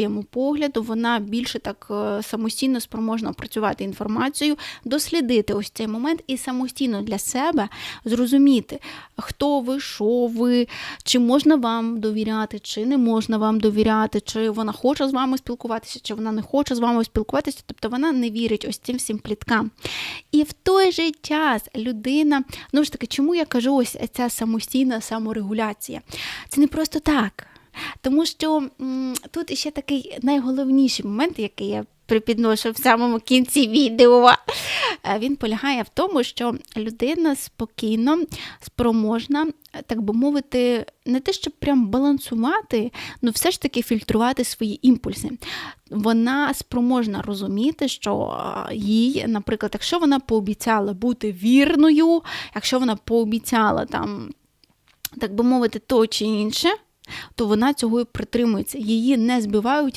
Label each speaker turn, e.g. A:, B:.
A: Йому погляду, вона більше так е, самостійно спроможна опрацювати інформацію, дослідити ось цей момент і самостійно для себе зрозуміти, хто ви, що ви, чи можна вам довіряти, чи не можна вам довіряти, чи вона хоче з вами спілкуватися, чи вона не хоче з вами спілкуватися. Тобто вона не вірить ось цим всім пліткам. І в той же час людина, ну ж таки, чому я кажу ось ця самостійна саморегуляція? Це не просто так. Тому що м, тут ще такий найголовніший момент, який я припідношу в самому кінці відео. Е, Він полягає в тому, що людина спокійно спроможна, так би мовити, не те, щоб прям балансувати, але все ж таки фільтрувати свої імпульси. Вона спроможна розуміти, що е, їй, наприклад, якщо вона пообіцяла бути вірною, якщо вона пообіцяла там, так би мовити, то чи інше, то вона цього і притримується. Її не збивають